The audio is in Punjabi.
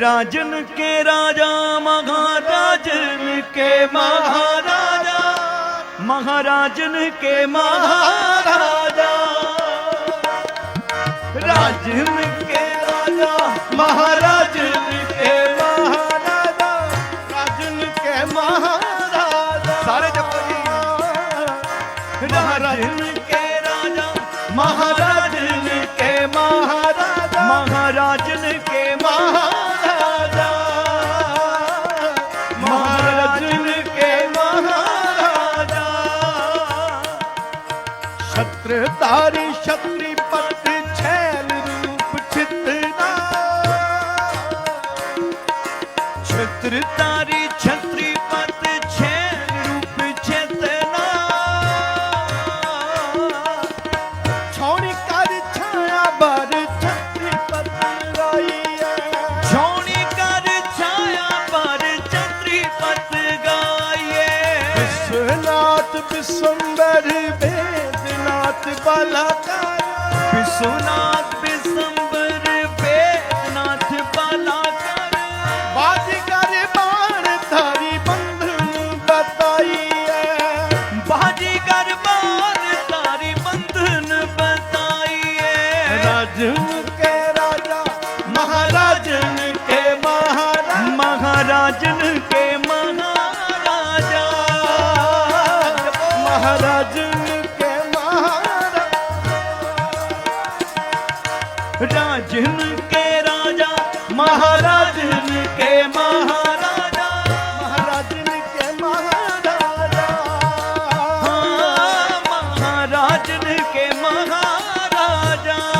ਰਾਜਨ ਕੇ ਰਾਜਾ, ਮਹਾਰਾਜਨ ਕੇ ਮਹਾਰਾਜਾ। ਮਹਾਰਾਜਨ ਕੇ ਮਹਾਰਾਜਾ। ਰਾਜਨ ਕੇ ਰਾਜਾ, ਮਹਾਰਾਜਨ ਕੇ ਮਹਾਰਾਜਾ। ਰਾਜਨ ਕੇ ਮਹਾਰਾਜਾ। ਸਾਰੇ ਜਪੋ ਰਾਜਾ, ਮਹਾਰਾਜਨ ਕੇ ਮਹਾਰਾਜਾ। ਮਹਾਰਾਜਨ ਕੇ ਮਹਾਰਾਜਾ। ਸ਼ਤਰ ਧਾਰੀ ਸ਼ਤਰੀ ਪਤ ਛੈਲ ਰੂਪ ਛਿਤਨਾ ਛਤਰ ਧਾਰੀ ਛਤਰੀ ਪਤ ਛੈਲ ਰੂਪ ਛਿਤਨਾ ਛੋਣੀ ਕਰ ਛਾਇਆ ਬਰ ਛਤਰੀ ਪਤ ਰਾਈ ਛੋਣੀ ਕਰ ਛਾਇਆ ਬਰ ਛਤਰੀ ਪਤ ਗਾਈਏ ਵਿਸਨਾਤ ਬਿਸੰਬਰ ਬੇ ਬਲਾਕਾਰ ਵਿਸ਼ਵਨਾਥ ਬਿਸੰਬਰ ਵੇਦਨਾਥ ਬਾਲਾ ਕਰ ਬਾਜੀਗਰ ਬਾਣ ਧਾਰੀ ਬੰਧਨ ਬਤਾਈਐ ਬਾਜੀ ਕਰ ਬਾਰ ਤਾਰੀ ਬੰਧਨ ਰਾਜਨ ਕੇ ਰਾਜਾ ਰਾਜਨ ਕੇ ਰਾਜਾ ਮਹਾਰਾਜਨ ਕੇ ਮਹਾਰਾਜਾ। ਮਹਾਰਾਜਨ ਕੇ ਮਹਾਰਾਜਾ। ਹਾਂ ਮਹਾਰਾਜਨ ਕੇ ਮਹਾਰਾਜਾ।